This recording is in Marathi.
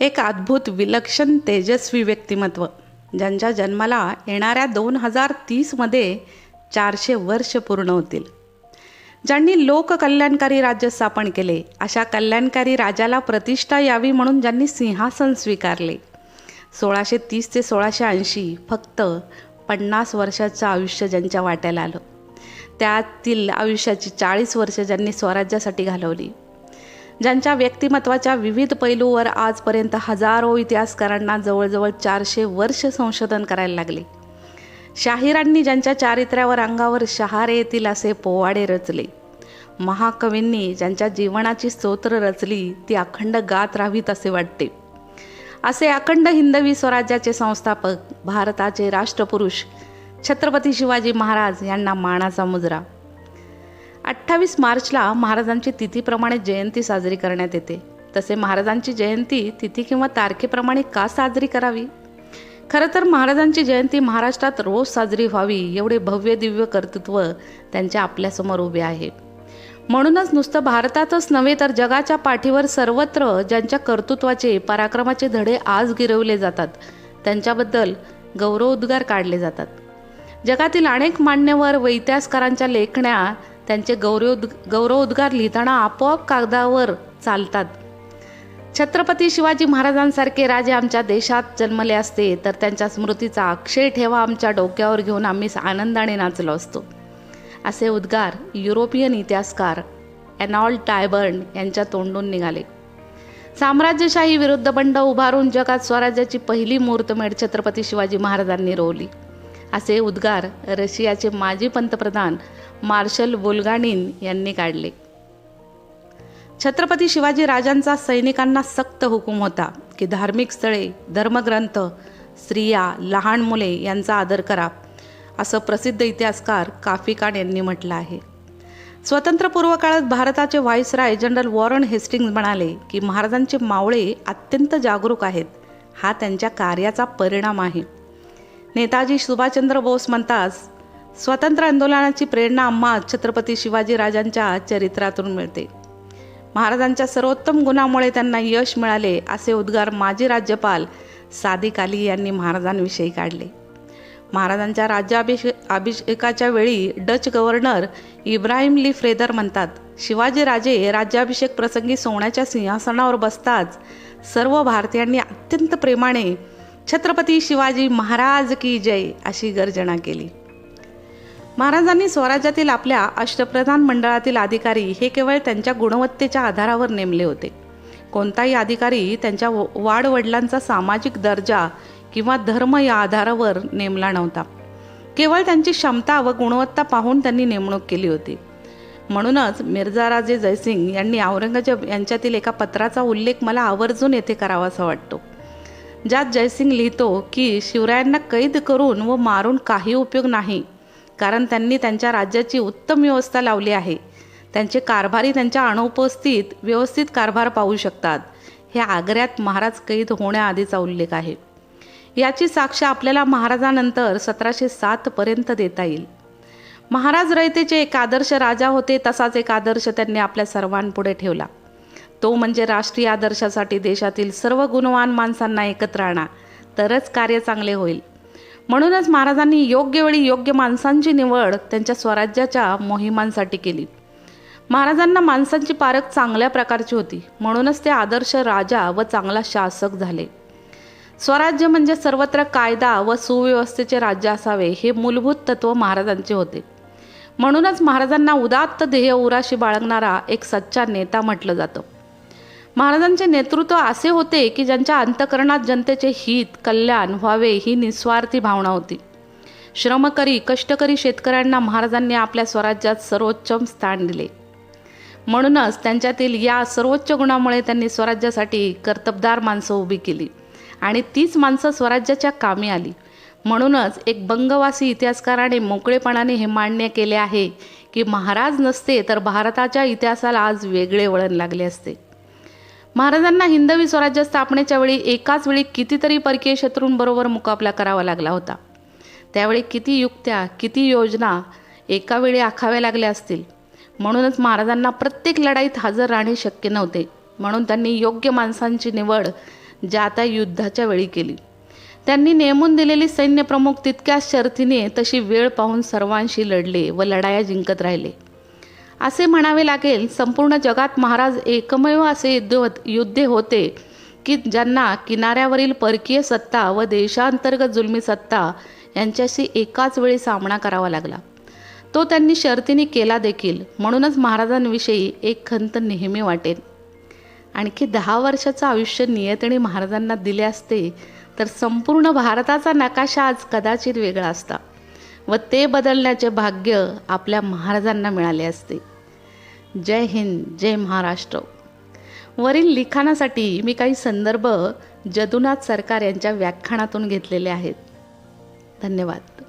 एक अद्भुत विलक्षण तेजस्वी व्यक्तिमत्व ज्यांच्या जन्माला येणाऱ्या दोन हजार तीसमध्ये चारशे वर्ष पूर्ण होतील. ज्यांनी लोककल्याणकारी राज्य स्थापन केले अशा कल्याणकारी राजाला प्रतिष्ठा यावी म्हणून ज्यांनी सिंहासन स्वीकारले. सोळाशे तीस ते सोळाशे ऐंशी फक्त पन्नास वर्षाचं आयुष्य ज्यांच्या वाट्याला आलं. त्यातील आयुष्याची चाळीस वर्ष ज्यांनी स्वराज्यासाठी घालवली. ज्यांच्या व्यक्तिमत्वाच्या विविध पैलूवर आजपर्यंत हजारो इतिहासकारांना जवळजवळ चारशे वर्ष संशोधन करायला लागले. शाहिरांनी ज्यांच्या चारित्र्यावर अंगावर शहारे येतील असे पोवाडे रचले. महाकवींनी ज्यांच्या जीवनाची स्तोत्र रचली ती अखंड गात राहावीत असे वाटते. असे अखंड हिंदवी स्वराज्याचे संस्थापक भारताचे राष्ट्रपुरुष छत्रपती शिवाजी महाराज यांना मानाचा मुजरा. अठ्ठावीस मार्चला महाराजांची तिथीप्रमाणे जयंती साजरी करण्यात येते. तसे महाराजांची जयंती तिथी किंवा तारखेप्रमाणे का साजरी करावी? खरं तर महाराजांची जयंती महाराष्ट्रात रोज साजरी व्हावी एवढे भव्य दिव्य कर्तृत्व त्यांच्या आपल्यासमोर उभे आहे. म्हणूनच नुसतं भारतातच नव्हे तर जगाच्या पाठीवर सर्वत्र ज्यांच्या कर्तृत्वाचे पराक्रमाचे धडे आज गिरवले जातात त्यांच्याबद्दल गौरवोद्गार काढले जातात. जगातील अनेक मान्यवर व इतिहासकारांच्या लेखण्या त्यांचे गौरव गौरवोद्गार लिहिताना आपोआप कागदावर चालतात. छत्रपती शिवाजी महाराजांसारखे राजे आमच्या देशात जन्मले असते तर त्यांच्या स्मृतीचा अक्षय ठेवा आमच्या डोक्यावर घेऊन आम्ही आनंदाने नाचलो असतो. असे उद्गार युरोपियन इतिहासकार एनॉल्ड टायबर्न यांच्या तोंडून निघाले. साम्राज्यशाही विरुद्ध बंड उभारून जगात स्वराज्याची पहिली मुहूर्तमेढ छत्रपती शिवाजी महाराजांनी रोवली. असे उद्गार रशियाचे माजी पंतप्रधान मार्शल वोल्गानिन यांनी काढले. छत्रपती शिवाजी राजांचा सैनिकांना सक्त हुकूम होता की धार्मिक स्थळे धर्मग्रंथ स्त्रिया लहान मुले यांचा आदर करा असं प्रसिद्ध इतिहासकार काफी खान यांनी म्हटलं आहे. स्वतंत्रपूर्व काळात भारताचे व्हाईसराय जनरल वॉरन हेस्टिंग्ज म्हणाले की महाराजांचे मावळे अत्यंत जागरूक आहेत. हा त्यांच्या कार्याचा परिणाम आहे. नेताजी सुभाषचंद्र बोस म्हणतात स्वातंत्र्य आंदोलनाची प्रेरणा आम्हा छत्रपती शिवाजी राजांच्या चरित्रातून मिळते. महाराजांच्या सर्वोत्तम गुणामुळे त्यांना यश मिळाले असे उद्गार माजी राज्यपाल सादिक अली यांनी महाराजांविषयी काढले. महाराजांच्या राज्याभिषेक अभिषेकाच्या वेळी डच गव्हर्नर इब्राहिम ली फ्रेदर म्हणतात शिवाजी राजे राज्याभिषेक प्रसंगी सोन्याच्या सिंहासनावर बसताच सर्व भारतीयांनी अत्यंत प्रेमाने छत्रपती शिवाजी महाराज की जय अशी गर्जना केली. महाराजांनी स्वराज्यातील आपल्या अष्टप्रधान मंडळातील अधिकारी हे केवळ त्यांच्या गुणवत्तेच्या आधारावर नेमले होते. कोणताही अधिकारी त्यांच्या वाडवडिलांचा सामाजिक दर्जा किंवा धर्म या आधारावर नेमला नव्हता. केवळ त्यांची क्षमता व गुणवत्ता पाहून त्यांनी नेमणूक केली होती. म्हणूनच मिर्झाराजे जयसिंग यांनी औरंगजेब यांच्यातील एका पत्राचा उल्लेख मला आवर्जून येथे करावासा वाटतो. ज्यात जयसिंग लिहितो की शिवरायांना कैद करून व मारून काही उपयोग नाही कारण त्यांनी त्यांच्या राज्याची उत्तम व्यवस्था लावली आहे. त्यांचे कारभारी त्यांच्या अनुपस्थित व्यवस्थित कारभार पाहू शकतात. हे आग्र्यात महाराज कैद होण्याआधीचा उल्लेख आहे. याची साक्ष आपल्याला महाराजानंतर सतराशे सातपर्यंत देता येईल. महाराज रयतेचे एक आदर्श राजा होते तसाच एक आदर्श त्यांनी आपल्या सर्वांपुढे ठेवला. तो म्हणजे राष्ट्रीय आदर्शासाठी देशातील सर्व गुणवान माणसांना एकत्र आणा तरच कार्य चांगले होईल. म्हणूनच महाराजांनी योग्य वेळी योग्य माणसांची निवड त्यांच्या स्वराज्याच्या मोहिमांसाठी केली. महाराजांना माणसांची पारख चांगल्या प्रकारची होती म्हणूनच ते आदर्श राजा व चांगला शासक झाले. स्वराज्य म्हणजे सर्वत्र कायदा व सुव्यवस्थेचे राज्य असावे हे मूलभूत तत्व महाराजांचे होते. म्हणूनच महाराजांना उदात्त ध्येय उराशी बाळगणारा एक सच्चा नेता म्हटलं जातं. महाराजांचे नेतृत्व असे होते की ज्यांच्या अंतकरणात जनतेचे हित कल्याण व्हावे ही निस्वार्थी भावना होती. श्रमकरी कष्टकरी शेतकऱ्यांना महाराजांनी आपल्या स्वराज्यात सर्वोच्चम स्थान दिले. म्हणूनच त्यांच्यातील या सर्वोच्च गुणामुळे त्यांनी स्वराज्यासाठी कर्तबदार माणसं उभी केली आणि तीच माणसं स्वराज्याच्या कामी आली. म्हणूनच एक बंगवासी इतिहासकाराने मोकळेपणाने हे मान्य केले आहे की महाराज नसते तर भारताच्या इतिहासाला आज वेगळे वळण लागले असते. महाराजांना हिंदवी स्वराज्य स्थापनेच्या वेळी एकाच वेळी कितीतरी परकीय शत्रूंबरोबर मुकाबला करावा लागला होता. त्यावेळी किती युक्त्या किती योजना एका वेळी आखाव्या लागल्या असतील. म्हणूनच महाराजांना प्रत्येक लढाईत हजर राहणे शक्य नव्हते. म्हणून त्यांनी योग्य माणसांची निवड ज्या त्या युद्धाच्या वेळी केली. त्यांनी नेमून दिलेली सैन्यप्रमुख तितक्याच शर्थीने तशी वेळ पाहून सर्वांशी लढले व लढाया जिंकत राहिले. असे म्हणावे लागेल संपूर्ण जगात महाराज एकमेव असे युद्ध युद्धे होते की ज्यांना किनाऱ्यावरील परकीय सत्ता व देशांतर्गत जुलमी सत्ता यांच्याशी एकाच वेळी सामना करावा लागला. तो त्यांनी शर्तीने केला देखील म्हणूनच महाराजांविषयी एक खंत नेहमी वाटेल. आणखी दहा वर्षाचं आयुष्य नियतीने महाराजांना दिले असते तर संपूर्ण भारताचा नकाशा आज कदाचित वेगळा असता. व ते बदलण्याचे भाग्य आपल्या महाराजांना मिळाले असते. जय हिंद जय महाराष्ट्र. वरील लिखाणासाठी मी काही संदर्भ जदुनाथ सरकार यांच्या व्याख्यानातून घेतलेले आहेत. धन्यवाद.